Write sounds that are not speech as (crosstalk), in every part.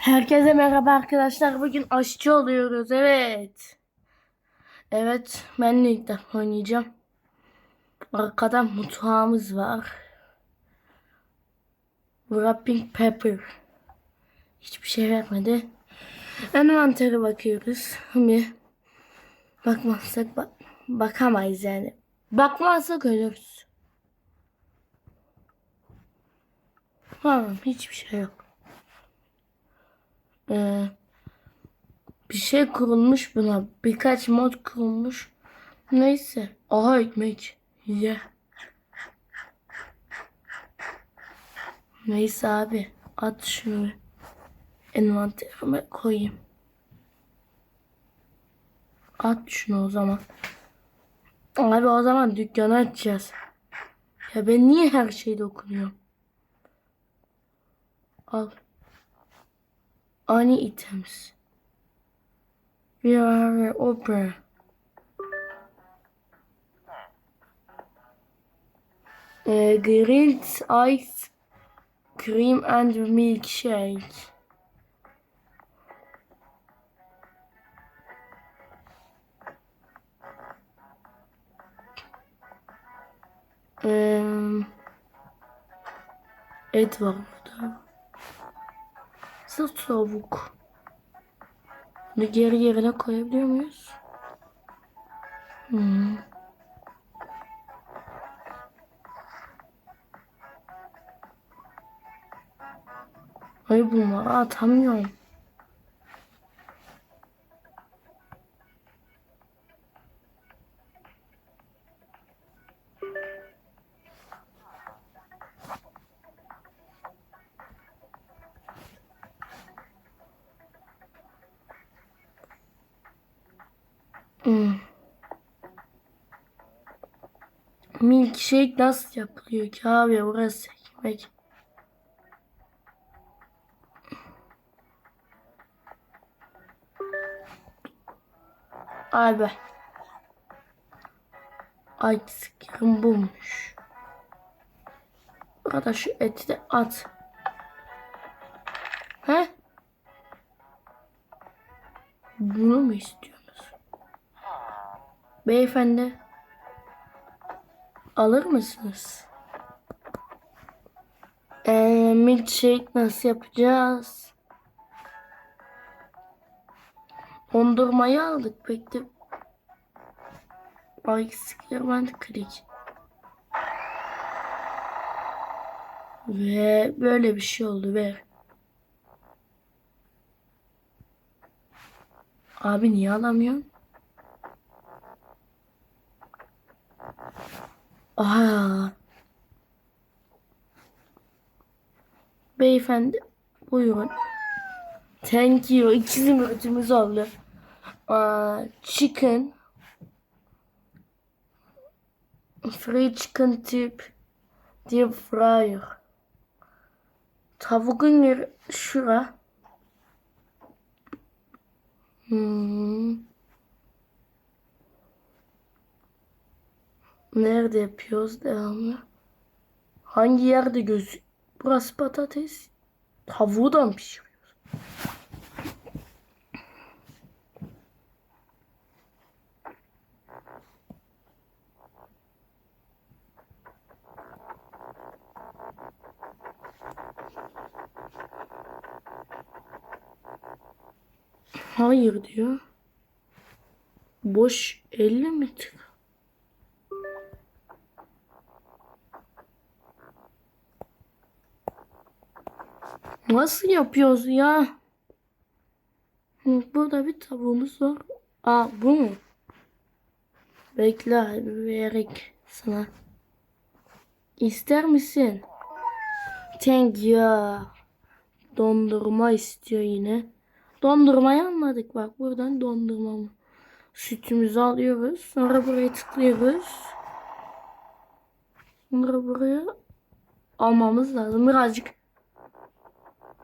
Herkese merhaba arkadaşlar. Bugün aşçı oluyoruz. Evet. Evet. Ben de ilk defa oynayacağım. Arkada mutfağımız var. Wrapping paper. Hiçbir şey vermedi. Envantere bakıyoruz. Bir bakmazsak bak bakamayız yani. Bakmazsak ölürüz. Tamam hiçbir şey yok. Ee, bir şey kurulmuş buna. Birkaç mod kurulmuş. Neyse. Aha ekmek. Ye. Neyse abi. At şunu. Envanterime koyayım. At şunu o zaman. Abi o zaman dükkanı açacağız. Ya ben niye her şeyde okunuyorum? Al. Any items. We are opera. Uh, grilled ice cream and milkshake. Um, burada. Sırf tavuk. Bunu geri yerine koyabiliyor muyuz? Hmm. Ay bunları atamıyorum. Hmm. Milkshake nasıl yapılıyor ki abi orası ekmek. Abi. Ay sıkırım bulmuş. Burada şu eti de at. He? Bunu mu istiyorsunuz? Beyefendi. Alır mısınız? Ee, milkshake nasıl yapacağız? Dondurmayı aldık. Bekle. Ay sıkıyorum klik. Ve böyle bir şey oldu ver. Abi niye alamıyorsun? Aha. Beyefendi buyurun. Thank you. İki zümrütümüz oldu. Aa, chicken. Free chicken tip. Deep fryer. Tavuğun yeri şura. Hmm. Nerede yapıyoruz devamlı? Hangi yerde göz? Burası patates. Tavuğu da mı pişiriyoruz? Hayır diyor. Boş 50 metre. Nasıl yapıyoruz ya? Burada bir tavuğumuz var. Aa bu mu? Bekle vererek sana. İster misin? Thank you. Dondurma istiyor yine. Dondurmayı anladık bak buradan dondurma mı? Sütümüzü alıyoruz. Sonra buraya tıklıyoruz. Sonra buraya almamız lazım. Birazcık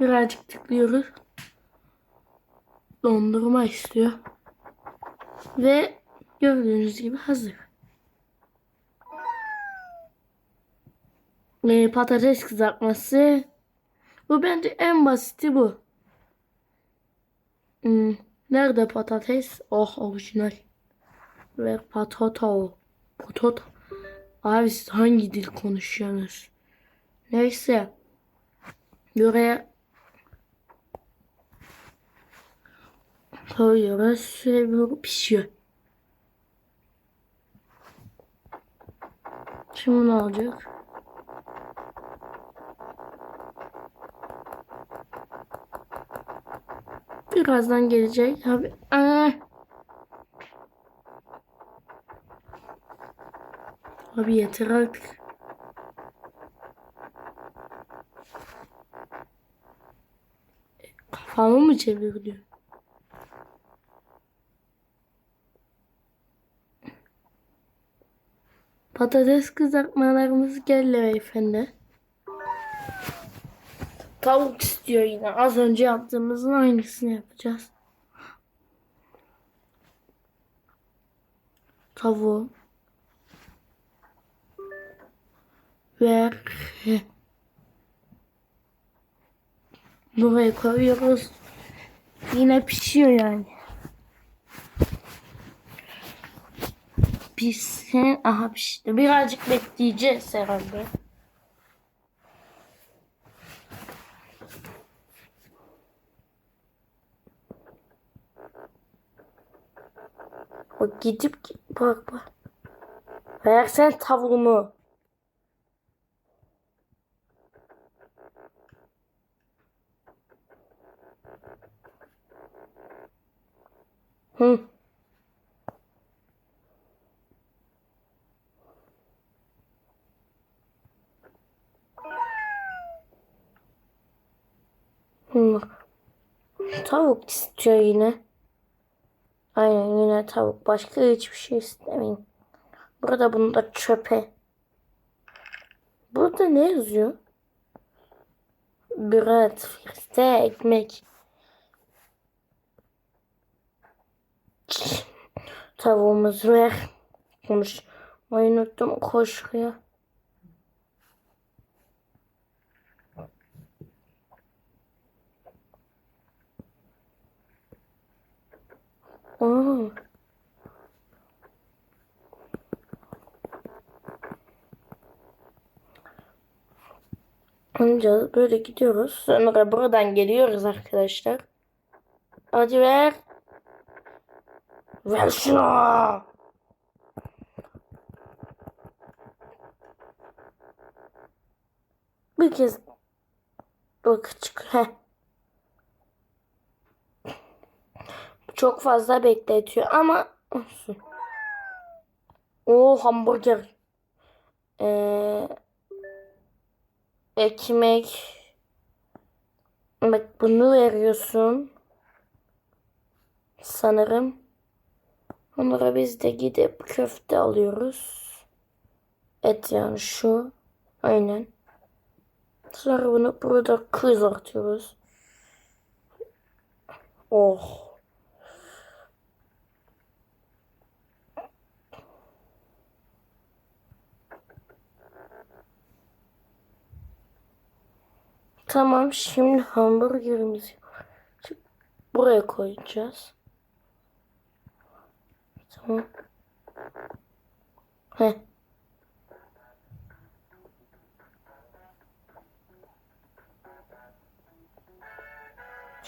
birazcık tıklıyoruz. Dondurma istiyor. Ve gördüğünüz gibi hazır. Ee, patates kızartması. Bu bence en basiti bu. Hmm, Nerede patates? Oh orijinal. Ver patato. Potato. Abi siz hangi dil konuşuyorsunuz? Neyse. Buraya Şöyle bir pişiyor. Şimdi ne olacak? Birazdan gelecek. Abi. Aa. Abi yeter artık. Kafamı mı çeviriyor? Patates kızartmalarımız geldi beyefendi. Tavuk istiyor yine. Az önce yaptığımızın aynısını yapacağız. Tavuğu. Ver. (laughs) Buraya koyuyoruz. Yine pişiyor yani. Pişsin. Aha pişti. Birazcık bekleyeceğiz herhalde. Bak gidip bak bak. Versen tavuğumu. Hı. Tavuk istiyor yine. Aynen yine tavuk. Başka hiçbir şey istemeyin. Burada bunu da çöpe. Burada ne yazıyor? Bröt, firste, ekmek. Tavuğumuzu ver. Konuş. Ay unuttum koşuyor. Oo. Önce böyle gidiyoruz. Sonra buradan geliyoruz arkadaşlar. Hadi ver. Ver şunu. Bir kez bak çık. Çok fazla bekletiyor ama olsun. O hamburger. Ee, ekmek. Bak bunu veriyorsun. Sanırım. Onlara biz de gidip köfte alıyoruz. Et yani şu. Aynen. Sonra bunu burada kızartıyoruz. Oh. Tamam şimdi hamburgerimizi buraya koyacağız. Tamam. Heh.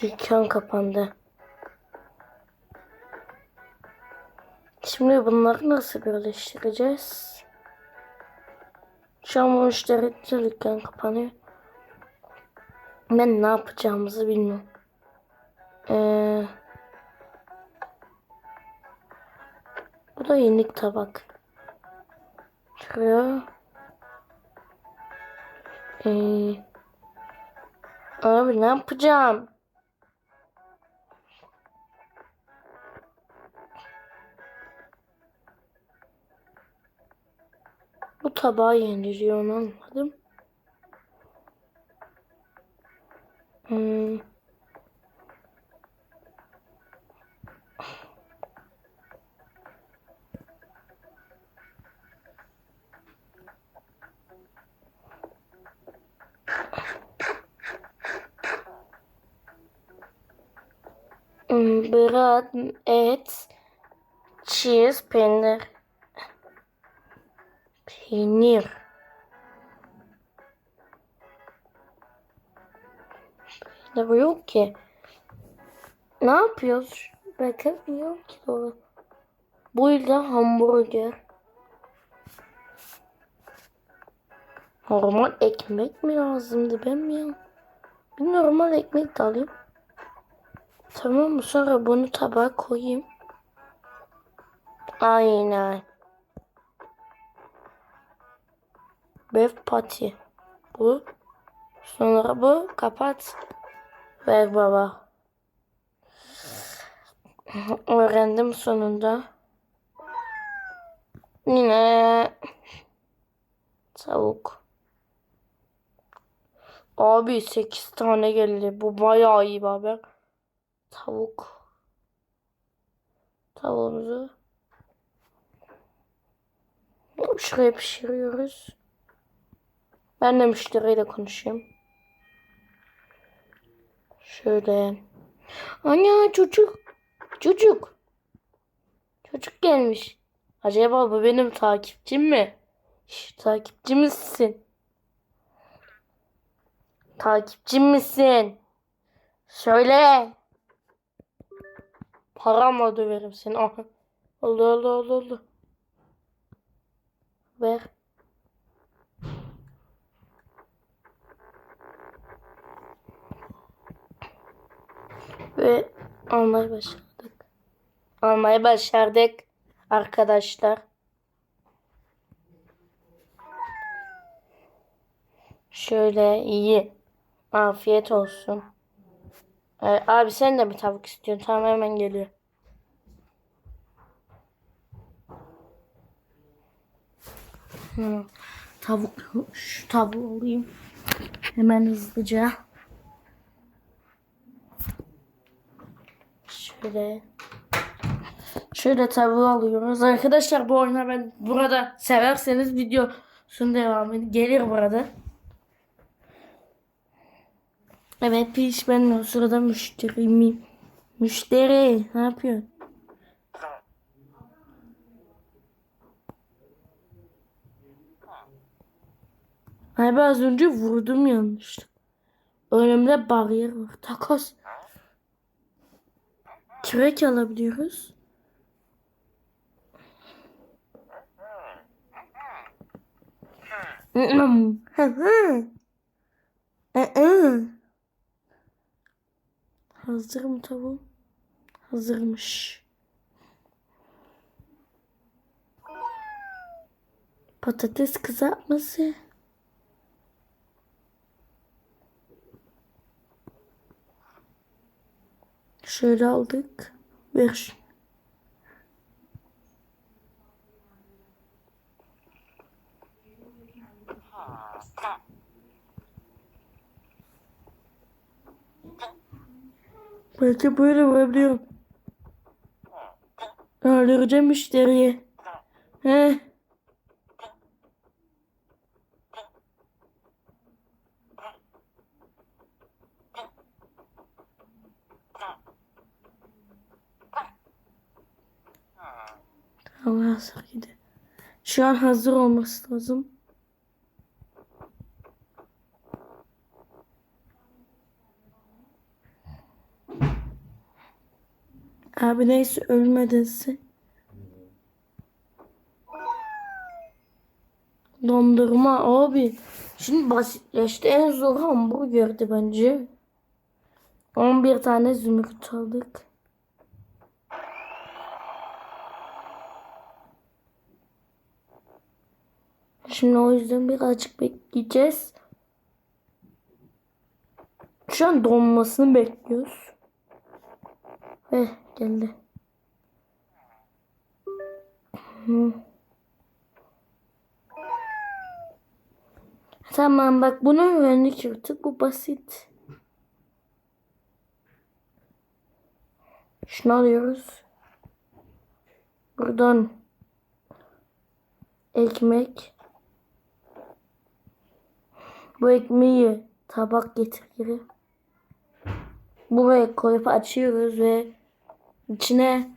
Dükkan kapandı. Şimdi bunları nasıl birleştireceğiz? Şu an müşteri dükkan kapanıyor. Ben ne yapacağımızı bilmiyorum. Ee, bu da yenik tabak. Şuraya. Ee, abi ne yapacağım? Bu tabağı yendiriyor onu anladım. Hmm. Bread, et, cheese, peynir. Peynir. Peynir yok ki. Ne yapıyoruz? Bakamıyorum ki doğru. Bu yüzden hamburger. Normal ekmek mi lazımdı ben mi? Bir normal ekmek de alayım. Tamam? Sonra bunu tabağa koyayım. Aynen. Beef patty. Bu. Sonra bu. Kapat. Ver baba. Öğrendim sonunda. Yine tavuk. Abi 8 tane geldi. Bu bayağı iyi haber. Tavuk. Tavuğumuzu şuraya pişiriyoruz. Ben de müşteriyle konuşayım. Şöyle. Ana çocuk. Çocuk. Çocuk gelmiş. Acaba bu benim takipçim mi? Şş, takipçi misin? Takipçi misin? Söyle. Paramla döverim seni. Aha. (laughs) Oldu oldu oldu oldu. Ver. Ve almayı başardık. Almayı başardık arkadaşlar. Şöyle iyi. Afiyet olsun. Ee, abi sen de mi tavuk istiyorsun? Tamam hemen geliyor. Hı, tavuk şu tavuğu alayım. Hemen hızlıca. Şöyle. Şöyle tavuğu alıyoruz. Arkadaşlar bu oyuna ben burada severseniz videosun devamı gelir burada. Evet piş ben o sırada müşteriyim. Müşteri ne yapıyorsun? Abi az önce vurdum yanlış. Önümde bariyer var. Takas. Kürek alabiliyoruz. Hazır mı tavuğum? Hazırmış. Patates kızartması. Şöyle aldık. Ver. Belki böyle vurabiliyorum. Öldüreceğim müşteriyi. He. Hazır gidi. Şu an hazır olması lazım. Abi neyse ölmedinse. Dondurma abi. Şimdi basitleşti. En zor hamburgerdi bence. 11 tane zümrüt aldık. Şimdi o yüzden birazcık bekleyeceğiz. Şu an donmasını bekliyoruz. Heh geldi. Tamam bak bunu öğrendik artık. Bu basit. Şunu alıyoruz. Buradan ekmek. Bu ekmeği tabak getir geri. Buraya koyup açıyoruz ve İçine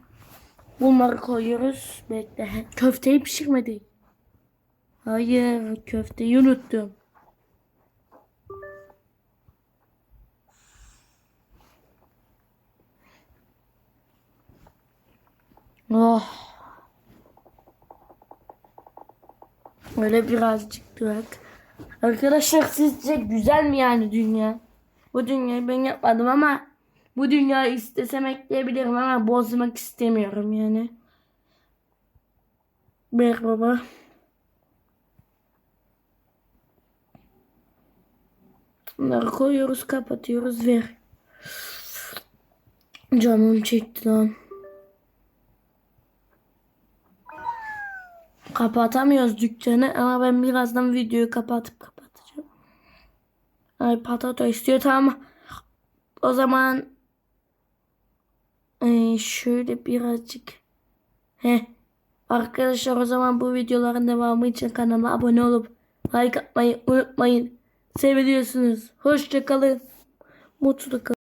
bunları koyuyoruz. Bekle. Köfteyi pişirmedik. Hayır, köfteyi unuttum. Oh. Öyle birazcık durak. Arkadaşlar sizce güzel mi yani dünya? Bu dünyayı ben yapmadım ama bu dünyayı istesem ekleyebilirim ama bozmak istemiyorum yani. Ver baba. Bunları koyuyoruz kapatıyoruz ver. Canım çekti lan. Kapatamıyoruz dükkanı ama ben birazdan videoyu kapatıp kapatacağım. Ay patato istiyor tamam. O zaman ee, şöyle birazcık he arkadaşlar o zaman bu videoların devamı için kanala abone olup like atmayı unutmayın. Seviyorsunuz. Hoşçakalın. Mutlu kalın.